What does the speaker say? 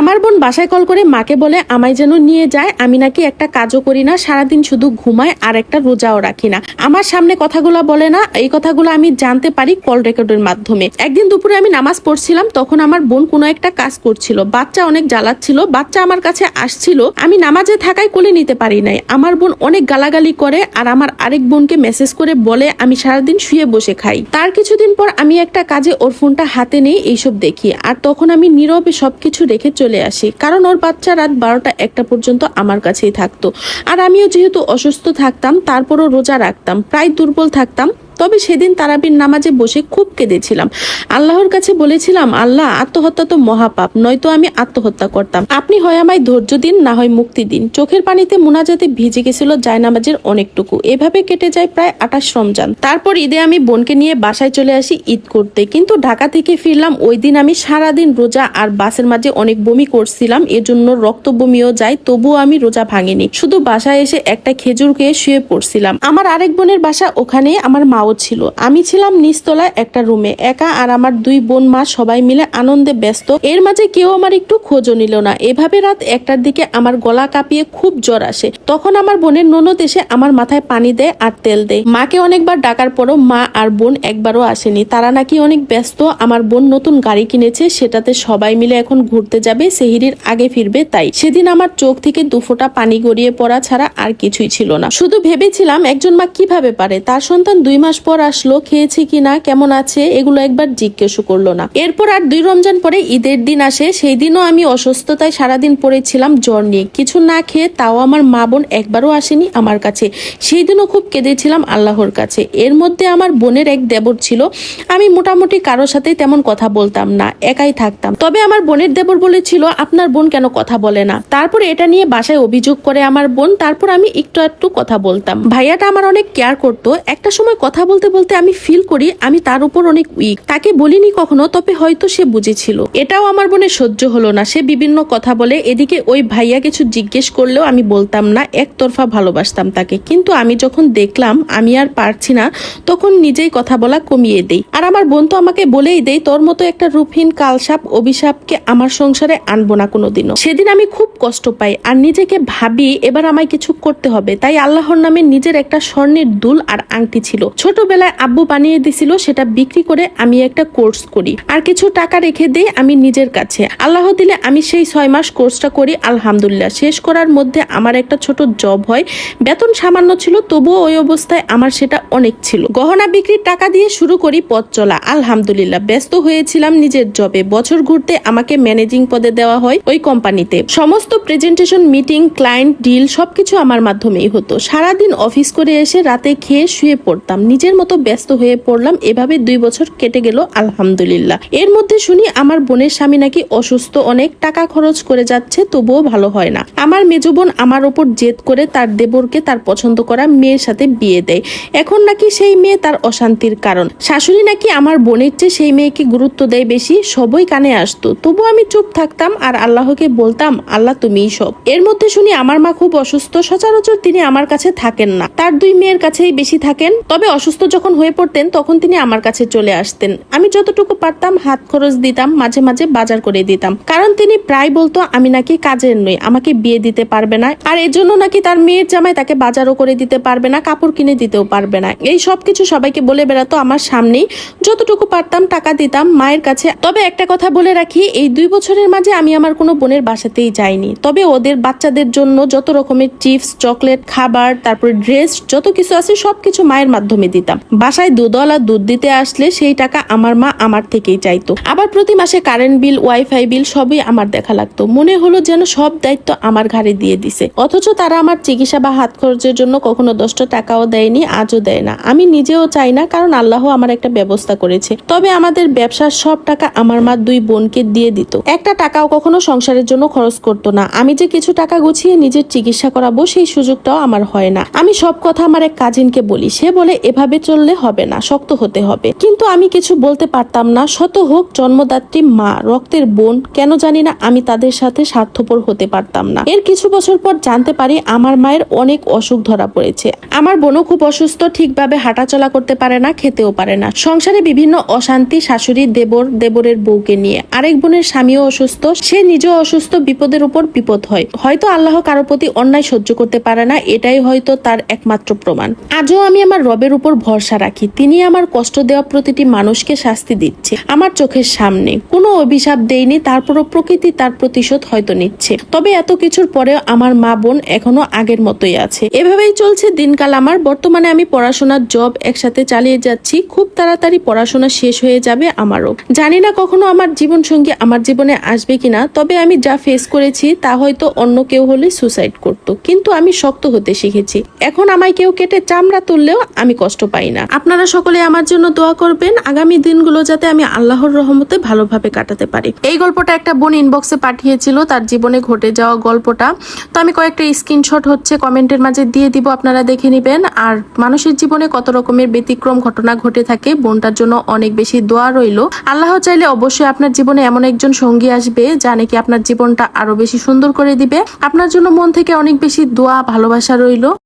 আমার বোন বাসায় কল করে মাকে বলে, আমায় যেন নিয়ে যায়, আমি নাকি একটা কাজও করি না, সারাদিন শুধু ঘুমাই আর একটা রোজাও রাখি না। আমার সামনে কথাগুলো বলে না, এই কথাগুলো আমি জানতে পারি কল রেকর্ডের মাধ্যমে। একদিন দুপুরে আমি নামাজ পড়ছিলাম, তখন আমার বোন কোনো একটা কাজ করছিল, বাচ্চা অনেক জ্বালাচ্ছিল, বাচ্চা আমার কাছে আসছিল, আমি নামাজে থাকায় কোলে নিতে পারি নাই। আমার বোন অনেক গালাগালি করে আর আমার আরেক বোনকে মেসেজ করে বলে, আমি সারাদিন শুয়ে বসে খাই। তার কিছুদিন পর আমি একটা কাজে ওর ফোনটা হাতে নেই, এইসব দেখি। আর তখন আমি নীরবে সবকিছু রেখে চলে আসি। কারণ ওর বাচ্চা রাত বারোটা একটা পর্যন্ত আমার কাছেই থাকতো। আর আমিও যেহেতু অসুস্থ থাকতাম, তারপরও রোজা রাখতাম, প্রায় দুর্বল থাকতাম। তবে সেদিন তারাবির নামাজে বসে খুব কেঁদেছিলাম। আল্লাহর কাছে বলেছিলাম, আল্লাহ, আত্মহত্যা তো মহাপাপ, নয়তো আমি আত্মহত্যা করতাম। আপনি হয় আমায় ধৈর্য দিন, না হয় মুক্তি দিন। চোখের পানিতে মোনাজাতে ভিজে গেছিল জায়নামাজের অনেকটুকু। এভাবে কেটে যায় প্রায় আঠাশ রমজান। তারপর ঈদে আমি বোনকে নিয়ে বাসায় চলে আসি ঈদ করতে। কিন্তু ঢাকা থেকে ফিরলাম, ওই দিন আমি সারাদিন রোজা আর বাসের মাঝে অনেক বমি করছিলাম। এজন্য রক্ত বমিও যায়, তবুও আমি রোজা ভাঙিনি। শুধু বাসায় এসে একটা খেজুর খেয়ে শুয়ে পড়ছিলাম। আমার আরেক বোনের বাসা ওখানে আমার মাও ছিল। আমি ছিলাম নিচতলায় একটা রুমে একা আর আমার দুই বোন মা সবাই মিলে আনন্দে ব্যস্ত। এর মাঝে কেউ আমার একটু খোঁজও নিল না। এভাবে রাত একটার দিকে আমার গলা কাঁপিয়ে খুব জ্বর আসে। তখন আমার বোনের ননদ এসে আমার মাথায় পানি দেয় আর তেল দেয়। মাকে অনেকবার ডাকার পরও মা আর বোন একবারও আসেনি। তারা নাকি অনেক ব্যস্ত। আমার বোন নতুন গাড়ি কিনেছে, সেটাতে সবাই মিলে এখন ঘুরতে যাবে, সেহিরির আগে ফিরবে তাই। সেদিন আমার চোখ থেকে দুফোঁটা পানি গড়িয়ে পড়া ছাড়া আর কিছুই ছিল না। শুধু ভেবেছিলাম একজন মা কীভাবে পারে? তার সন্তান দুই মাস পর আসলো, খেয়েছে কিনা, কেমন আছে, এগুলো একবার জিজ্ঞেসও করল না। এরপর আর দুই রমজান পরে ঈদের দিন আসে, সেই দিনও আমি অসুস্থতায় সারাদিন পড়েছিলাম জ্বর নিয়ে। কিছু না খেয়ে তাও আমার মা বোন একবারও আসেনি আমার কাছে। সেই দিনও খুব কেঁদেছিলাম আল্লাহর কাছে। এর মধ্যে আমার বোনের এক দেবর ছিল। আমি মোটামুটি কারোর সাথে তেমন কথা বলতাম না, একাই থাকতাম। তবে আমার বোনের দেবর বলেছিল, আপনার বোন কেন কথা বলে না? তারপর এটা নিয়ে বাসায় অভিযোগ করে আমার বোন, তারপর আমি একটু একটু কথা বলতাম। ভাইয়াটা আমার অনেক কেয়ার করতো। একটা সময় কথা বলতে বলতে আমি ফিল করি, আমি তার উপর অনেক উইক তাকে বলিনি কখনো, তবে হয়তো সে বুঝেছিল। এটাও আমার বোনের সহ্য হলো না। সে বিভিন্ন কথা বলে, এদিকে ওই ভাইয়া কিছু জিজ্ঞেস করলেও আমি বলতাম না, একতরফা ভালোবাসতাম তাকে। কিন্তু আমি যখন দেখলাম, আমি আর পারছি না, তখন নিজেই কথা বলা কমিয়ে দেই। আর আমার বোন তো আমাকে বলেই দেই তোর মতো একটা রূপহীন কালসাপ, অভিশাপকে আমার সংসারে আনব না কোনোদিনও। সেদিন আমি খুব কষ্ট পাই, আর নিজেকে ভাবি, এবার আমায় কিছু করতে হবে। তাই আল্লাহর নামে নিজের একটা স্বর্ণের দুল আর আংটি ছিল। ছোটবেলায় আব্বু বানিয়ে দিছিল, সেটা বিক্রি করে আমি একটা কোর্স করি। আর কিছু টাকা রেখে দিই আমি নিজের কাছে। আল্লাহ দিলে আমি সেই ছয় মাস কোর্সটা করি, আলহামদুলিল্লাহ। শেষ করার মধ্যে আমার একটা ছোট জব হয়। বেতন সামান্য ছিল, তবুও ওই অবস্থায় আমার সেটা অনেক ছিল। গহনা বিক্রির টাকা দিয়ে শুরু করি পথ চলা। আলহামদুলিল্লাহ, ব্যস্ত হয়েছিলাম নিজের জবে। বছর ঘুরতে আমাকে ম্যানেজিং পদে দেওয়া হয় ওই কোম্পানিতে। সমস্ত প্রেজেন্টেশন, মিটিং, ক্লায়েন্ট, ডিল সবকিছু আমার মাধ্যমেই হতো। সারাদিন অফিস করে এসে রাতে খেয়ে শুয়ে পড়তাম। নিজের মতো ব্যস্ত হয়ে পড়লাম, এভাবে দুই বছর কেটে গেল, আলহামদুলিল্লাহ। এর মধ্যে শুনি আমার বোনের স্বামী নাকি অসুস্থ, অনেক টাকা খরচ করে যাচ্ছে, তবুও ভালো হয় না। আমার মেজ বোন আমার ওপর জেদ করে তার দেবরকে তার পছন্দ করা মেয়ের সাথে বিয়ে দেয়। এখন নাকি সেই মেয়ে তার অশান্তির কারণ। শাশুড়ি নাকি আমার বোনের চেয়ে সেই মেয়েকে গুরুত্ব দেয় বেশি, সবই কানে আসতো। তবু আমি চুপ থাকতাম আর আল্লাহকে বলতাম, আল্লাহ তুমিই সব। এর মধ্যে শুনি আমার মা খুব অসুস্থ, সচরাচর তিনি আমার কাছে থাকেন না। তার দুই মেয়ের কাছেই বেশি থাকেন, তবে অসুস্থ যখন হয়ে পড়তেন, তখন তিনি আমার কাছে চলে আসতেন। আমি যতটুকু পারতাম, হাত খরচ দিতাম, মাঝে মাঝে বাজার করে দিতাম। কারণ তিনি প্রায় বলতো, আমি নাকি কাজের নই, আমাকে বিয়ে দিতে পারবে না। আর এজন্য নাকি তার মেয়ের জামাই তাকে বাজারও করে দিতে পারবে না, কাপড় কিনে দিতেও পারবে না। এই সব কিছু সবাইকে বলে বেড়াতো আমার সামনেই। যতটুকু পারতাম, টাকা দিতাম মায়ের কাছে। তবে একটা কথা বলে রাখি, এই দুই বছরের মাঝে আমি আমার কোনো বোনের বাসাতেই যাইনি। তবে ওদের বাচ্চাদের জন্য যত রকমের চিপস, চকলেট, খাবার, তারপর ড্রেস, যত কিছু আছে, সবকিছু মায়ের মাধ্যমে দিতাম। বাসায় দুধওয়ালা দুধ দিতে আসলে সেই টাকা আমার মা আমার থেকেই চাইতো। আবার প্রতি মাসে কারেন্ট বিল, ওয়াইফাই বিল সবই আমার দেখা লাগতো। মনে হলো যেন সব দায়িত্ব আমার ঘাড়ে দিয়ে দিছে। অথচ তারা আমার চিকিৎসা বা হাত খরচের জন্য কখনো দশটা টাকাও দেয়নি, আজও দেয় না। আমি নিজেও চাই না, কারণ আল্লাহ আমার একটা ব্যবস্থা করেছে। তবে আমাদের ব্যবসার সব টাকা আমার মা দুই বোনকে দিয়ে দিত। একটা টাকাও কখনো সংসারের জন্য খরচ করতো না। আমি যে কিছু টাকা গুছিয়ে নিজের চিকিৎসা করাবো, সেই সুযোগটাও আমার হয় না। আমি সব কথা আমার এক কাজিনকে বলি। সে বলে, এভাবে ভাবে চললে হবে না, শক্ত হতে হবে। কিন্তু আমি কিছু বলতে পারতাম না। শত হোক, জন্মদাত্রী মা, রক্তের বোন, কেন জানি না আমি তাদের সাথে স্বার্থপর হতে পারতাম না। এর কিছু বছর পর জানতে পারি আমার মায়ের অনেক অসুখ ধরা পড়েছে। আমার বোনও খুব অসুস্থ, ঠিকভাবে হাঁটাচলা করতে পারে না, খেতেও পারে না। সংসারে বিভিন্ন অশান্তি, শাশুড়ি, দেবর, দেবরের বউকে নিয়ে। আরেক বোনের স্বামীও অসুস্থ, সে নিজেও অসুস্থ, বিপদের উপর বিপদ হয়। হয়তো আল্লাহ কারও প্রতি অন্যায় সহ্য করতে পারে না, এটাই হয়তো তার একমাত্র প্রমাণ। আজও আমি আমার রবের উপর ভরসা রাখি। তিনি আমার কষ্ট দেওয়া প্রতিটি মানুষকে শাস্তি দিচ্ছে আমার চোখের সামনে। কোনো অভিশাপ দেয়নি, তারপরও প্রকৃতি তার প্রতিশোধ হয়তো নিচ্ছে। তবে এত কিছুর পরেও আমার মা বোন এখনও আগের মতোই আছে। এভাবেই চলছে দিনকাল আমার। বর্তমানে আমি পড়াশোনার জব একসাথে চালিয়ে যাচ্ছি। খুব তাড়াতাড়ি পড়াশোনা শেষ হয়ে যাবে আমারও। জানি না কখনো আমার জীবন সঙ্গী আমার জীবনে আসবে কিনা, তবে আমি যা ফেস করেছি তা হয়তো অন্য কেউ হলে সুসাইড করত। কিন্তু আমি শক্ত হতে শিখেছি। এখন আমায় কেউ কেটে চামড়া তুললেও আমি কষ্ট পাই না। আপনারা সকলে আমার জন্য দোয়া করবেন। আগামী দিনগুলো যাতে আমি আল্লাহর রহমতে ভালোভাবে কাটাতে পারি। এই গল্পটা একটা বোন ইনবক্সে পাঠিয়েছিল। তার জীবনে ঘটে যাওয়া গল্পটা। তো আমি কয়েকটা স্ক্রিনশট হচ্ছে, কমেন্টের মাঝে দিয়ে দিব, আপনারা দেখে নেবেন। আর মানুষের জীবনে কত রকমের ব্যতিক্রম ঘটনা ঘটে থাকে, বোনটার জন্য অনেক বেশি দোয়া রইল। আল্লাহ চাইলে অবশ্যই আপনার জীবনে এমন একজন সঙ্গী আসবে, যা নাকি আপনার জীবনটা আরও বেশি সুন্দর করে দিবে। আপনার জন্য মন থেকে অনেক বেশি দোয়া, ভালোবাসা রইল।